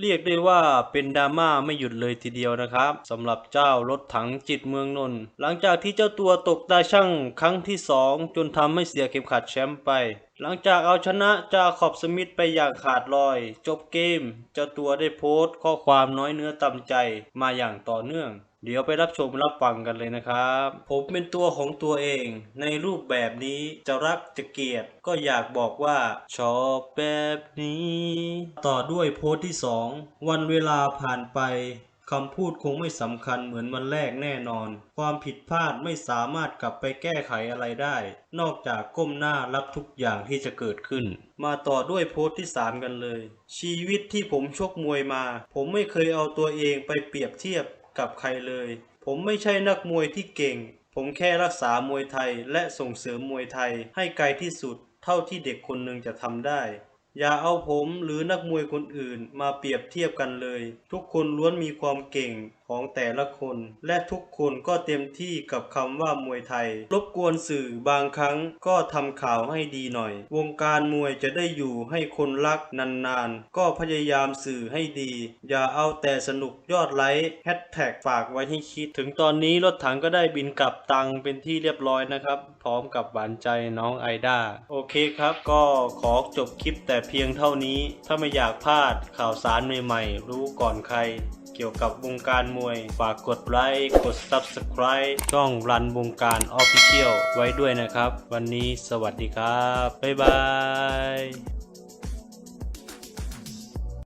เรียกได้ว่าเป็นดราม่าไม่หยุดเลยทีเดียวนะครับสำหรับเจ้ารถถังจิตเมืองนนท์หลังจากที่เจ้าตัวตกตาช่างครั้งที่สองจนทำให้เสียเข็มขัดแชมป์ไป หลังจากเอาชนะจาขอบสมิธไปอย่างขาดลอย จบเกม เจ้าตัวได้โพสต์ข้อความน้อยเนื้อต่ำใจมาอย่างต่อเนื่อง เดี๋ยวไปรับชมรับฟังกันเลยนะครับ ผมเป็นตัวของตัวเอง ในรูปแบบนี้จะรักจะเกลียด ก็อยากบอกว่าชอบแบบนี้ ต่อด้วยโพสต์ที่ 2 วันเวลาผ่านไปคำพูดคงไม่สำคัญเหมือนวันแรกแน่นอน ความผิดพลาดไม่สามารถกลับไปแก้ไขอะไรได้ นอกจากก้มหน้ารับทุกอย่างที่จะเกิดขึ้น มาต่อด้วยโพสต์ที่ 3 กันเลย ชีวิตที่ผมชกมวยมา ผมไม่เคยเอาตัวเองไปเปรียบเทียบ กับใครเลย ผมไม่ใช่นักมวยที่เก่ง ผมแค่รักษามวยไทยและส่งเสริมมวยไทยให้ไกลที่สุด เท่าที่เด็กคนหนึ่งจะทำได้ อย่าเอาผมหรือนักมวยคนอื่นมาเปรียบเทียบกันเลย ทุกคนล้วนมีความเก่ง ของแต่ละคน และทุกคนก็เต็มที่กับคำว่ามวยไทย รบกวนสื่อบางครั้งก็ทำข่าวให้ดีหน่อย วงการมวยจะได้อยู่ให้คนรักนานๆ ก็พยายามสื่อให้ดี อย่าเอาแต่สนุกยอดไลค์แฮชแท็กฝากไว้ให้คิด ถึงตอนนี้รถถังก็ได้บินกลับตังเป็นที่เรียบร้อยนะครับ พร้อมกับหวานใจน้องไอด้าโอเคครับ ก็ขอจบคลิปแต่เพียงเท่านี้ ถ้าไม่อยากพลาดข่าวสารใหม่ๆ รู้ก่อนใคร เกี่ยวกับวงการมวย ฝากกดไลค์กด Subscribe ช่องรันวงการ Official ไว้ด้วยนะครับ วันนี้สวัสดีครับ บ๊ายบาย